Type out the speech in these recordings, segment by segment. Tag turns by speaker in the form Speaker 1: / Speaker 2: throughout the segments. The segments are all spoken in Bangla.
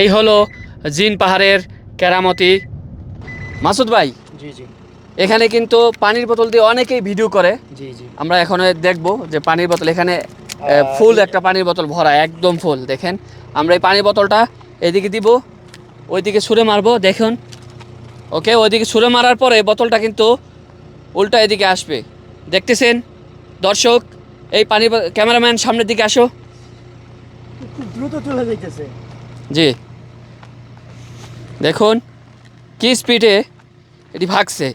Speaker 1: এই হলো জিন পাহাড়ের কেরামতি। মাসুদ ভাই
Speaker 2: জি জি।
Speaker 1: এখানে কিন্তু পানির বোতল দিয়ে অনেকেই ভিডিও করে।
Speaker 2: জি জি।
Speaker 1: আমরা এখন দেখব যে পানির বোতল এখানে ফুল একটা পানির বোতল ভরা একদম ফুল দেখেন। আমরা এই পানির বোতলটা এদিকে দিব ওইদিকে ছুঁড়ে মারবো দেখুন। ওকে ওইদিকে ছুঁড়ে মারার পরে বোতলটা কিন্তু উল্টা এদিকে আসবে। দেখতেছেন? দর্শক এই পানি ক্যামেরাম্যান সামনের দিকে আসো।
Speaker 2: দ্রুত চলে যাইতেছে।
Speaker 1: জি। দেখুন কি স্পিডে এটি ভাগছে।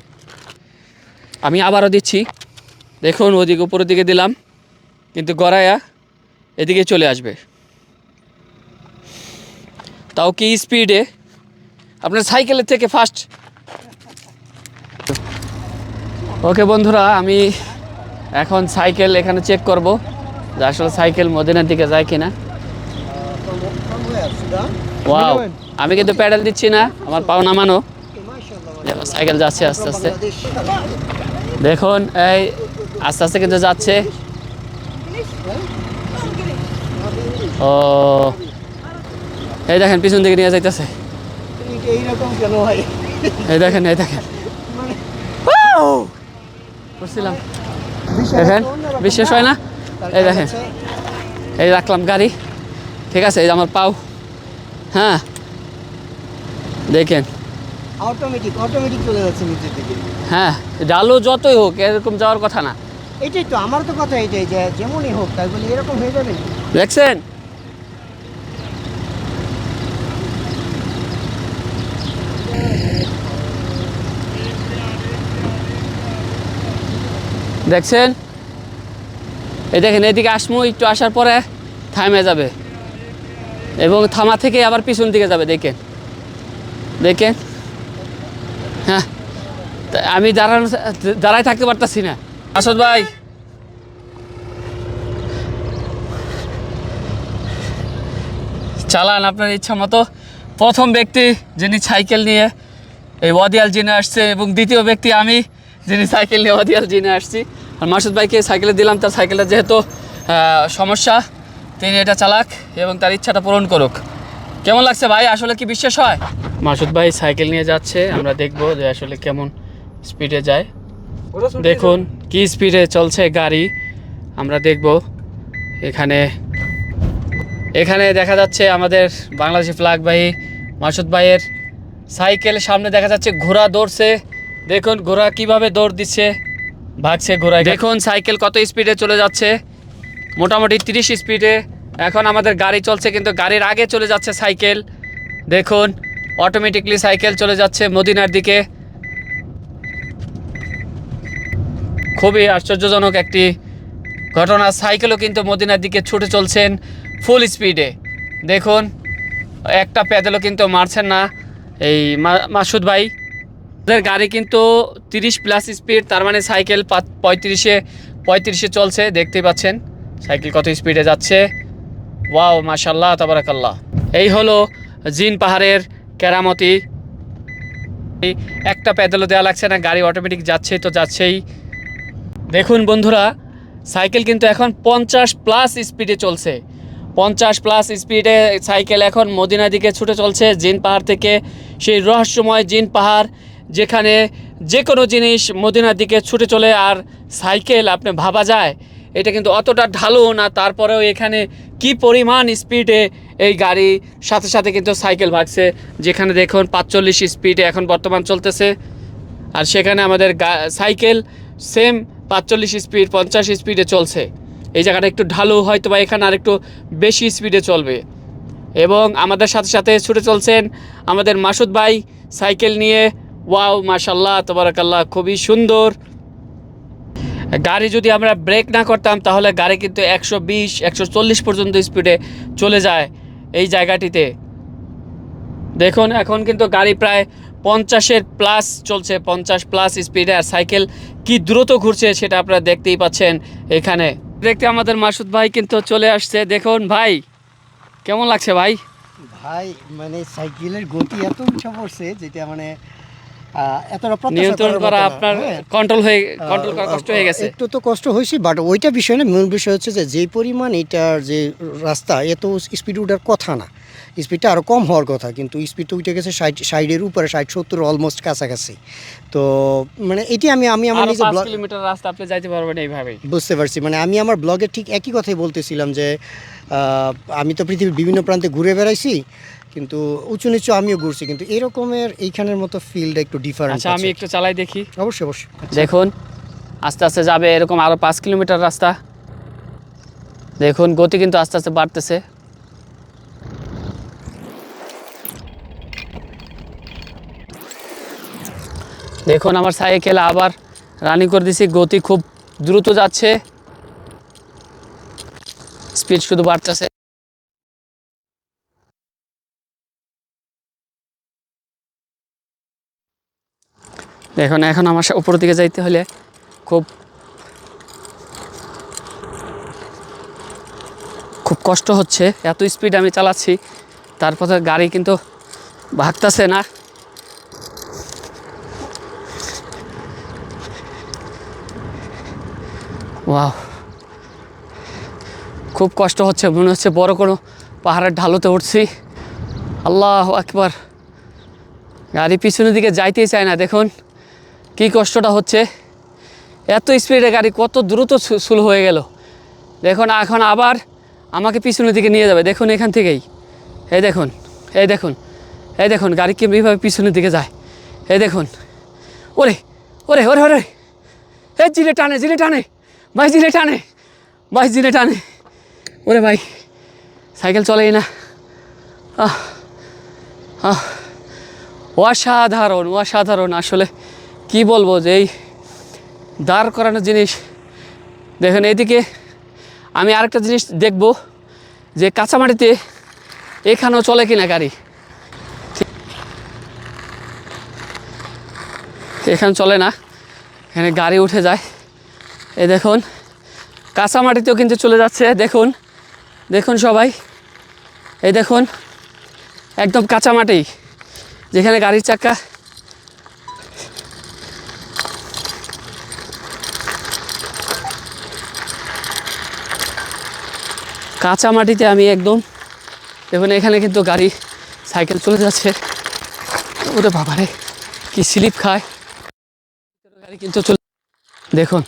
Speaker 1: আমি আবারও দিচ্ছি। দেখুন ওদিকে উপরের দিকে দিলাম কিন্তু গড়ায়া এদিকে চলে আসবে। তাও কি স্পিডে আপনার সাইকেলের থেকে ফাস্ট ওকে বন্ধুরা আমি এখন সাইকেল এখানে চেক করব যে আসলে সাইকেল মদিনার দিকে যায় কিনা। ওয়াও আমি কিন্তু প্যাডেল দিচ্ছি না, আমার পাও নামানো। সাইকেল যাচ্ছে আস্তে আস্তে। দেখুন, এই আস্তে আস্তে কিন্তু যাচ্ছে। ও, এই দেখেন, পিছন দিকে নিয়ে যাইতেছে। এই দেখেন এই দেখেন। দেখেন, বিশ্বাস হয় না? এই দেখেন। এই রাখলাম গাড়ি। ঠিক আছে, এই আমার পাও। হ্যাঁ। দেখেন।
Speaker 2: অটোমেটিক অটোমেটিক চলে যাচ্ছে নিচের দিকে।
Speaker 1: হ্যাঁ ডালও যতই হোক এরকম যাওয়ার কথা না।
Speaker 2: এটাই তো আমার তো কথা এটাই যে যেমনই হোক তাই বলি এরকম হয়ে যাবে?
Speaker 1: দেখছেন? দেখছেন? এই দেখেন এদিকে আসমু একটু আসার পরে থামে যাবে। এবং থামা থেকে আবার পিছন দিকে যাবে দেখেন। দেখেন। হ্যাঁ আমি দাঁড়ানো দাঁড়ায় থাকতে পারতাছি না। আসদ ভাই। চালান আপনার ইচ্ছা মতো। প্রথম ব্যক্তি যিনি সাইকেল নিয়ে এই ওয়াদিয়াল জিনে আসছে এবং দ্বিতীয় ব্যক্তি আমি যিনি সাইকেল নিয়ে ওয়াদিয়াল জিনে আসছি। আর মাসুদ ভাইকে সাইকেলে দিলাম, তার সাইকেলের যেহেতু সমস্যা, তিনি এটা চালাক এবং তার ইচ্ছাটা পূরণ করুক। কেমন লাগছে ভাই? আসলে কি বিশ্বাস হয়? মাসুদ ভাই সাইকেল নিয়ে যাচ্ছে আমরা দেখব যে আসলে কেমন স্পিডে যায়। দেখুন কি স্পিডে চলছে গাড়ি আমরা দেখব। এখানে এখানে দেখা যাচ্ছে আমাদের বাংলাদেশি ফ্ল্যাগবাহী মাসুদ ভাইয়ের সাইকেল সামনে দেখা যাচ্ছে ঘোড়া দৌড়ছে। দেখুন ঘোড়া কীভাবে দৌড় দিচ্ছে ভাগছে ঘোড়ায়। দেখুন সাইকেল কত স্পিডে চলে যাচ্ছে মোটামুটি তিরিশ স্পিডে এখন আমাদের গাড়ি চলছে, কিন্তু গাড়ির আগে চলে যাচ্ছে সাইকেল। দেখুন অটোমেটিকলি সাইকেল চলে যাচ্ছে মদিনার দিকে। খুবই আশ্চর্যজনক একটি ঘটনা। সাইকেলও কিন্তু মদিনার দিকে ছুটে চলছেন ফুল স্পিডে দেখুন, একটা প্যাডেলও কিন্তু মারছেন না এই মাসুদ ভাই। ওদের গাড়ি কিন্তু তিরিশ প্লাস স্পিড তার মানে সাইকেল পঁয়ত্রিশে পঁয়ত্রিশে চলছে, দেখতেই পাচ্ছেন। সাইকেল কত স্পিডে যাচ্ছে। ওয়াও মাশাল্লাহ তাবারাকাল্লাহ। এই হলো জিন পাহাড়ের কেরামতি। একটা প্যাডেলও দেওয়া লাগছে না, গাড়ি অটোমেটিক যাচ্ছে তো যাচ্ছেই। দেখুন বন্ধুরা, সাইকেল কিন্তু এখন পঞ্চাশ প্লাস স্পিডে চলছে। পঞ্চাশ প্লাস স্পিডে সাইকেল এখন মদিনা দিকে ছুটে চলছে, জিন পাহাড় থেকে। সেই রহস্যময় জিন পাহাড়, যেখানে যে কোনো জিনিস মদিনার দিকে ছুটে চলে আর সাইকেল, আপনি ভাবা যায় এটা কিন্তু অতটা ঢালু না, তারপরেও এখানে কি পরিমাণ স্পিডে এই গাড়ি, সাথে সাথে কিন্তু সাইকেল ভাগছে। যেখানে দেখুন পাঁচচল্লিশ স্পিডে এখন বর্তমান চলতেছে। আর সেখানে আমাদের সাইকেল সেম পাঁচচল্লিশ স্পিড, পঞ্চাশ স্পিডে চলছে। এই জায়গাটা একটু ঢালু হয়তো বা এখানে আর একটু বেশি স্পিডে চলবে। এবং আমাদের সাথে সাথে ছুটে চলছেন আমাদের মাসুদ ভাই, সাইকেল নিয়ে। ওয়াও মাশাল্লাহ তবরাকাল্লাহ, খুবই সুন্দর। গাড়ি যদি আমরা ব্রেক না করতাম, তাহলে গাড়ি কিন্তু একশো বিশ, একশো চল্লিশ পর্যন্ত স্পিডে চলে যায় এই জায়গাটিতে। দেখুন, এখন কিন্তু গাড়ি প্রায় পঞ্চাশের প্লাস চলছে, পঞ্চাশ প্লাস স্পিডে আর সাইকেল কি দ্রুত ঘুরছে সেটা আপনারা দেখতেই পাচ্ছেন এখানে। দেখতে আমাদের মাসুদ ভাই কিন্তু চলে আসছে। দেখুন ভাই, কেমন লাগছে ভাই?
Speaker 2: ভাই মানে সাইকেলের গতি এত উঠে পড়ছে, যেটা মানে এতটা
Speaker 1: নিয়ন্ত্রণ করা আপনার
Speaker 2: হ্যাঁ।
Speaker 1: কন্ট্রোল হয়ে কন্ট্রোল করা কষ্ট হয়ে গেছে।
Speaker 2: একটু তো কষ্ট হয়েছে বাট ওইটা বিষয় না মূল বিষয় হচ্ছে যে যে পরিমাণ এটার যে রাস্তা এত স্পিড উঠার কথা না। স্পিডটা আরও কম হওয়ার কথা কিন্তু স্পিড তো উঠে গেছে ষাট সাইডের উপরে ষাট সত্তর অলমোস্ট কাছাকাছি। তো মানে এটি আমি আমি আমার নিজে
Speaker 1: কিলোমিটার রাস্তা আপনি যাইতে পারবেন এইভাবেই।
Speaker 2: বুঝতে পারছি মানে আমি আমার ব্লগে ঠিক একই কথাই বলতেছিলাম যে আমি তো পৃথিবীর বিভিন্ন প্রান্তে ঘুরে বেড়াইছি কিন্তু উঁচু নিচু আমিও ঘুরছি কিন্তু এরকমের এইখানের মতো ফিল্ড একটু ডিফারেন্ট
Speaker 1: আচ্ছা আমি একটু চালাই দেখি।
Speaker 2: অবশ্যই অবশ্যই।
Speaker 1: দেখুন আস্তে আস্তে যাবে এরকম আরও পাঁচ কিলোমিটার রাস্তা। দেখুন গতি কিন্তু আস্তে আস্তে বাড়তেছে। দেখুন আমার সাইকেল আবার রানিং করে দিছি গতি খুব দ্রুত যাচ্ছে। স্পিড শুধু বাড়তেছে। দেখুন, এখন আমার উপর দিকে যাইতে হলে খুব খুব কষ্ট হচ্ছে। এত স্পিড আমি চালাচ্ছি। তারপরে গাড়ি কিন্তু ভাগতেছে না। ওয়াও খুব কষ্ট হচ্ছে, মনে হচ্ছে বড় কোনো পাহাড়ের ঢালুতে উঠছি। আল্লাহ একবার গাড়ি পিছনের দিকে যাইতেই চায় না, দেখুন কি কষ্টটা হচ্ছে। এত স্পিডে গাড়ি কত দ্রুত শুরু হয়ে গেল। দেখুন, এখন আবার আমাকে পিছনের দিকে নিয়ে যাবে, দেখুন এখান থেকেই। এই দেখুন এই দেখুন এই দেখুন, গাড়ি কীভাবে পিছনের দিকে যায়। এই দেখুন, ওরে ওরে ওরে ওরে, এই জিলে টানে জিলে টানে। ভাই জিলে টানে। ভাই জিলে টানে। ওরে ভাই, সাইকেল চলেই না। আহ। অসাধারণ অসাধারণ আসলে। কি বলব যে এই দাঁড় করানো জিনিস, দেখেন এদিকে আমি আরেকটা জিনিস দেখব যে কাঁচামাটিতে এখানেও চলে কিনা গাড়ি। এখানে চলে না, এখানে গাড়ি উঠে যায়। এই দেখুন কাঁচা মাটিতেও কিন্তু চলে যাচ্ছে, দেখুন দেখুন সবাই। এই দেখুন, একদম কাঁচামাটি, যেখানে গাড়ির চাকা। কাঁচা মাটিতে আমি একদম, দেখুন, এখানে কিন্তু গাড়ি, সাইকেল চলে যাচ্ছে। ওরে বাবারে, কি স্লিপ খায়। গাড়ি কিন্তু চলে দেখুন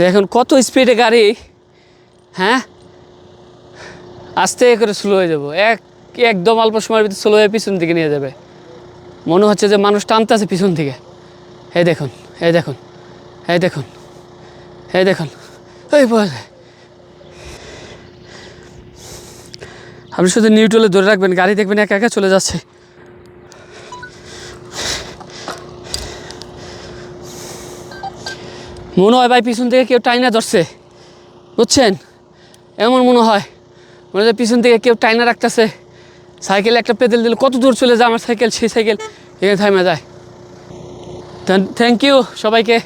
Speaker 1: দেখুন কত স্পিডে গাড়ি? হ্যাঁ? আস্তে করে স্লো হয়ে যাব। এক, একদম অল্প সময়ের ভিতরে স্লো হয়ে পিছন দিকে নিয়ে যাবে। মনে হচ্ছে যে মানুষ টানতেছে পিছন থেকে এই দেখুন এই দেখুন এই দেখুন এই দেখুন। এই বল। আপনি শুধু নিউট্রালে ধরে রাখবেন, গাড়ি দেখবেন একা একা চলে যাচ্ছে। মনে হয় ভাই পিছন থেকে কেউ টাইনা ধরছে। বুঝছেন? এমন মনে হয়। মনে হয় পিছন থেকে কেউ টাইনা রাখতেছে। সাইকেলে একটা পেদেল দিল, কত দূর চলে যায় আমার সাইকেল, সেই সাইকেল এখানে থামে যায়। থ্যাংক ইউ সবাইকে।